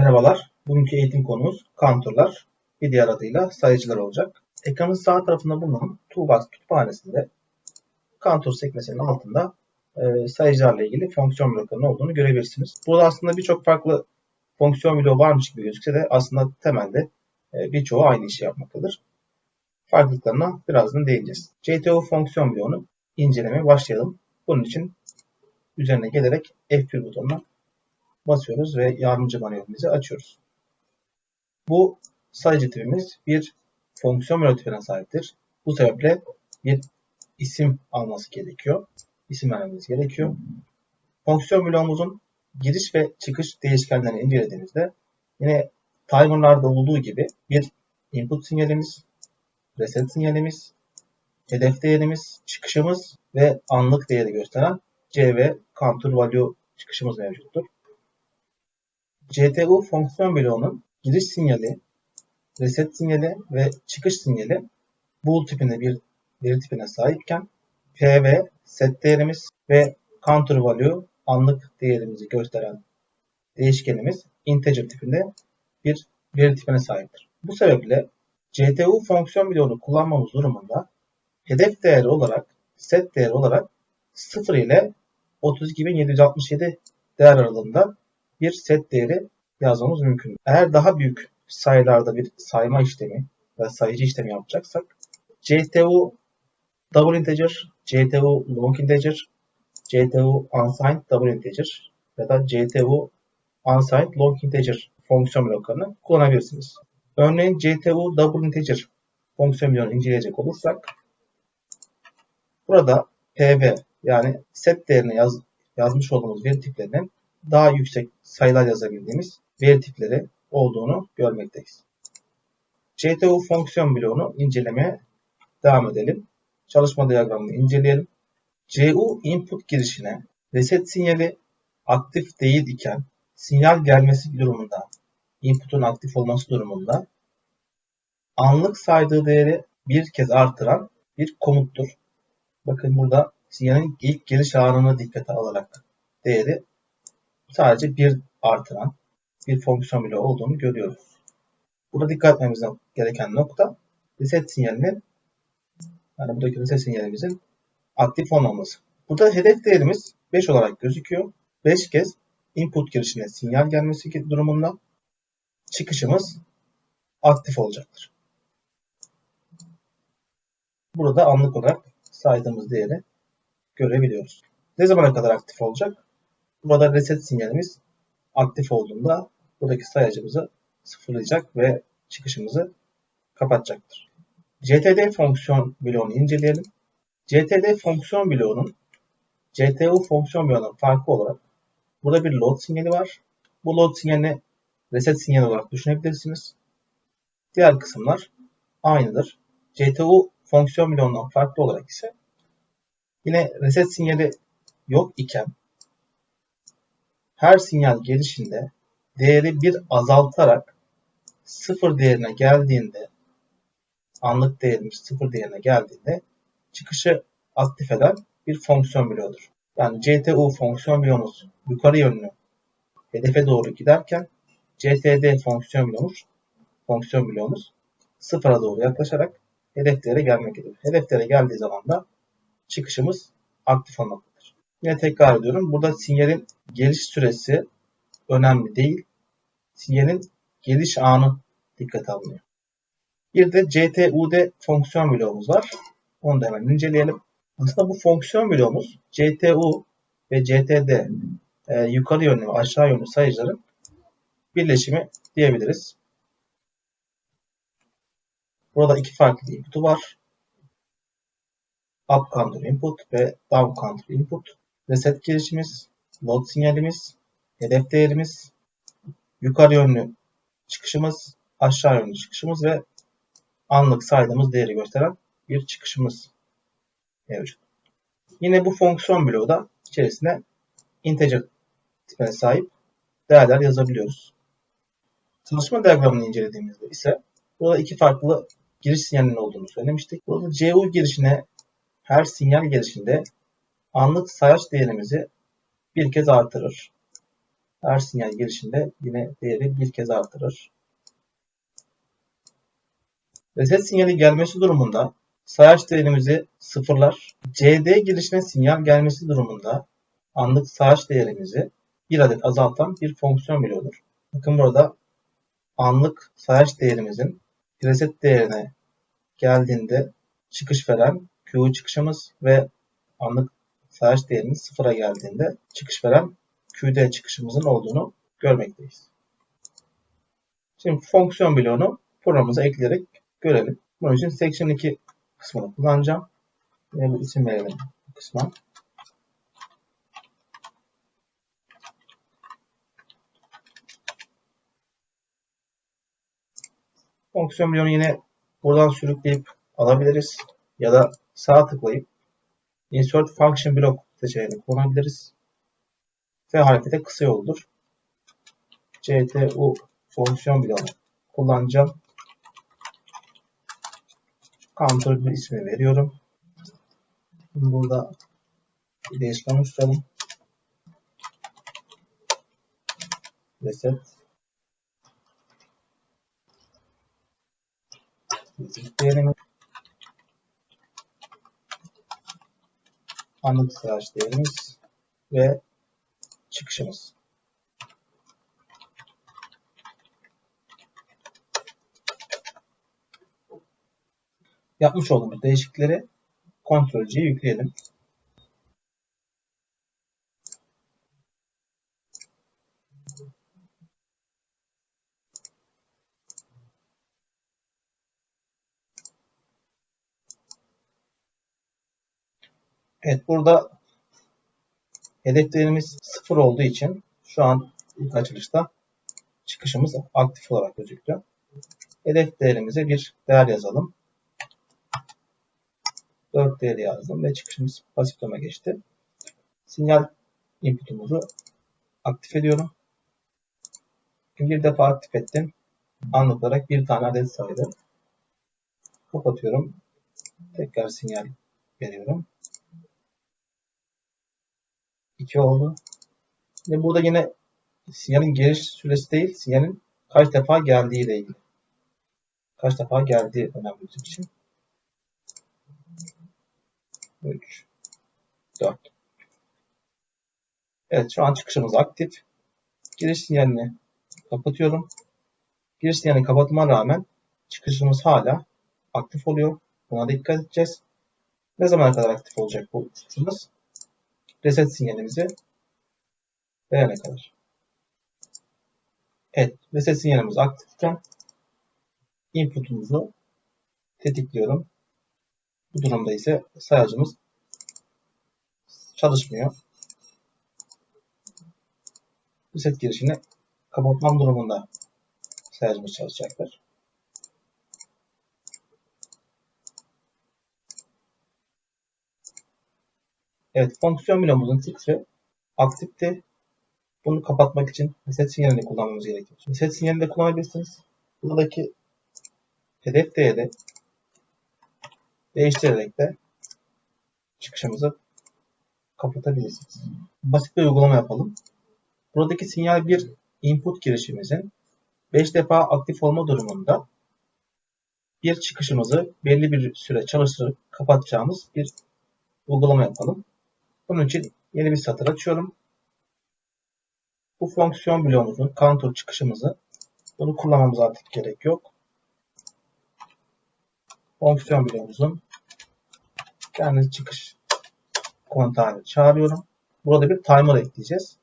Merhabalar. Bugünkü eğitim konumuz kantorlar. Bir diğer adıyla sayıcılar olacak. Ekranın sağ tarafında bulunan Toolbox kütüphanesinde kantor sekmesinin altında e, sayıcılarla ilgili fonksiyon bloklarının olduğunu görebilirsiniz. Burada aslında birçok farklı fonksiyon bloğu varmış gibi gözükse de aslında temelde e, birçoğu aynı işi yapmaktadır. Farklılıklarına birazdan değineceğiz. CTO fonksiyon bloğunu incelemeye başlayalım. Bunun için üzerine gelerek F1 butonuna basıyoruz ve yardımcı manuelimizi açıyoruz. Bu sayıcı tipimiz bir fonksiyon melodifine sahiptir. Bu sebeple bir isim alması gerekiyor. İsim vermemiz gerekiyor. Fonksiyon bloğumuzun giriş ve çıkış değişkenlerini incelediğimizde yine timerlarda olduğu gibi bir input sinyalimiz, reset sinyalimiz, hedef değerimiz, çıkışımız ve anlık değeri gösteren C ve counter value çıkışımız mevcuttur. CTU fonksiyon bloğunun giriş sinyali, reset sinyali ve çıkış sinyali bool tipinde bir veri tipine sahipken PV set değerimiz ve counter value anlık değerimizi gösteren değişkenimiz integer tipinde bir veri tipine sahiptir. Bu sebeple CTU fonksiyon bloğunu kullanmamız durumunda hedef değeri olarak set değeri olarak 0 ile 32767 değer aralığında bir set değeri yazmamız mümkün. Eğer daha büyük sayılarda bir sayma işlemi ve sayıcı işlemi yapacaksak CTU double integer, CTU long integer, CTU unsigned double integer ya da CTU unsigned long integer fonksiyon bloklarını kullanabilirsiniz. Örneğin CTU double integer fonksiyon bloğunu inceleyecek olursak burada PV yani set değerini yaz, yazmış olduğumuz veri tiplerinin daha yüksek sayılar yazabildiğimiz veri tipleri olduğunu görmekteyiz. CTU fonksiyon bloğunu incelemeye devam edelim. Çalışma diyagramını inceleyelim. CU input girişine reset sinyali aktif değil iken sinyal gelmesi durumunda input'un aktif olması durumunda anlık saydığı değeri bir kez artıran bir komuttur. Bakın burada sinyalin ilk geliş anını dikkate alarak değeri sadece bir artıran bir fonksiyon bile olduğunu görüyoruz. Burada dikkat etmemiz gereken nokta reset sinyalinin yani buradaki reset sinyalimizin aktif olmaması. Burada hedef değerimiz 5 olarak gözüküyor. 5 kez input girişine sinyal gelmesi durumunda çıkışımız aktif olacaktır. Burada anlık olarak saydığımız değeri görebiliyoruz. Ne zamana kadar aktif olacak? Burada reset sinyalimiz aktif olduğunda buradaki sayacımızı sıfırlayacak ve çıkışımızı kapatacaktır. CTD fonksiyon bloğunu inceleyelim. CTD fonksiyon bloğunun CTU fonksiyon bloğunun farkı olarak burada bir load sinyali var. Bu load sinyalini reset sinyali olarak düşünebilirsiniz. Diğer kısımlar aynıdır. CTU fonksiyon bloğundan farklı olarak ise yine reset sinyali yok iken her sinyal gelişinde değeri bir azaltarak sıfır değerine geldiğinde anlık değerimiz sıfır değerine geldiğinde çıkışı aktif eden bir fonksiyon bloğudur. Yani CTU fonksiyon bloğumuz yukarı yönlü hedefe doğru giderken CTD fonksiyon bloğumuz fonksiyon bloğumuz sıfıra doğru yaklaşarak hedeflere gelmektedir. Hedeflere geldiği zaman da çıkışımız aktif olmaktadır. Yine tekrar ediyorum. Burada sinyalin geliş süresi önemli değil. Sinyalin geliş anı dikkate alınıyor. Bir de CTUD fonksiyon bloğumuz var. Onu da hemen inceleyelim. Aslında bu fonksiyon bloğumuz CTU ve CTD e, yukarı yönlü ve aşağı yönlü sayıcıların birleşimi diyebiliriz. Burada iki farklı input'u var. Up counter input ve down counter input. Reset girişimiz, load sinyalimiz, hedef değerimiz, yukarı yönlü çıkışımız, aşağı yönlü çıkışımız ve anlık saydığımız değeri gösteren bir çıkışımız mevcut. Yine bu fonksiyon bloğu da içerisine integer tipine sahip değerler yazabiliyoruz. Çalışma diyagramını incelediğimizde ise burada iki farklı giriş sinyalinin olduğunu söylemiştik. Burada CU girişine her sinyal girişinde anlık sayaç değerimizi bir kez artırır. her sinyal girişinde yine değeri bir kez artırır. Reset sinyali gelmesi durumunda sayaç değerimizi sıfırlar. CD girişine sinyal gelmesi durumunda anlık sayaç değerimizi bir adet azaltan bir fonksiyon biliyordur. Bakın burada anlık sayaç değerimizin reset değerine geldiğinde çıkış veren Q çıkışımız ve anlık sayaç değerimiz sıfıra geldiğinde çıkış veren QD çıkışımızın olduğunu görmekteyiz. Şimdi fonksiyon bloğunu programımıza ekleyerek görelim. Bunun için section 2 kısmını kullanacağım. Ve bu isim verelim kısma. Fonksiyon bloğunu yine buradan sürükleyip alabiliriz. Ya da sağ tıklayıp Insert Function Block seçeneğini kullanabiliriz. Ve harekete kısa yoldur. CTU fonksiyon bloğunu kullanacağım. Counter bir ismi veriyorum. Burada bir değişken oluşturalım. Reset. Reset diyelim. Anlık sığaç değerimiz ve çıkışımız. Yapmış olduğumuz değişiklikleri Ctrl C'ye yükleyelim. Evet burada hedef değerimiz 0 olduğu için şu an ilk açılışta çıkışımız aktif olarak gözüktü. Hedef değerimize bir değer yazalım. 4 değeri yazdım ve çıkışımız pasif doma geçti. Sinyal input'umuzu aktif ediyorum. Bir defa aktif ettim. Anlık olarak bir tane adet saydı. Kapatıyorum. Tekrar sinyal veriyorum. 2 oldu. Ve burada yine sinyalin geliş süresi değil, sinyalin kaç defa geldiği ile ilgili. Kaç defa geldiği önemli bizim için. 3 4 Evet şu an çıkışımız aktif. Giriş sinyalini kapatıyorum. Giriş sinyalini kapatma rağmen çıkışımız hala aktif oluyor. Buna dikkat edeceğiz. Ne zamana kadar aktif olacak bu çıkışımız? Reset sinyalimizi verene kadar. Evet, reset sinyalimiz aktifken input'umuzu tetikliyorum. Bu durumda ise sayacımız çalışmıyor. Reset girişini kapatmam durumunda sayacımız çalışacaktır. Evet, fonksiyon bloğumuzun titri aktifti. Bunu kapatmak için reset sinyalini kullanmamız gerekiyor. Reset sinyalini de kullanabilirsiniz. Buradaki hedef değeri değiştirerek de çıkışımızı kapatabilirsiniz. Basit bir uygulama yapalım. Buradaki sinyal bir input girişimizin 5 defa aktif olma durumunda bir çıkışımızı belli bir süre çalıştırıp kapatacağımız bir uygulama yapalım. Bunun için yeni bir satır açıyorum. Bu fonksiyon bloğumuzun counter çıkışımızı bunu kullanmamız artık gerek yok. Fonksiyon bloğumuzun kendi çıkış kontağını çağırıyorum. Burada bir timer ekleyeceğiz.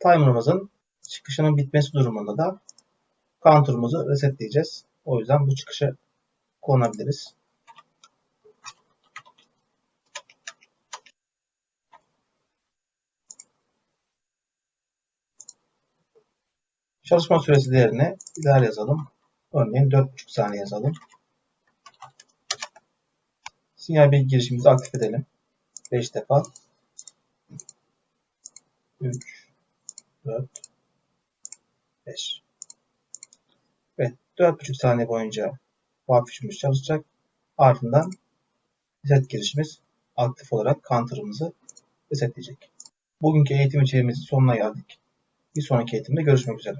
timer'ımızın çıkışının bitmesi durumunda da counter'ımızı resetleyeceğiz. O yüzden bu çıkışı kullanabiliriz. Çalışma süresi değerine iler yazalım. Örneğin 4,5 saniye yazalım. Sinyal bilgi girişimizi aktif edelim. 5 defa. 3 4 5 Evet. 4,5 saniye boyunca füzemiz çalışacak. Ardından reset girişimiz aktif olarak counter'ımızı resetleyecek. Bugünkü eğitim içeriğimizin sonuna geldik. Bir sonraki eğitimde görüşmek üzere.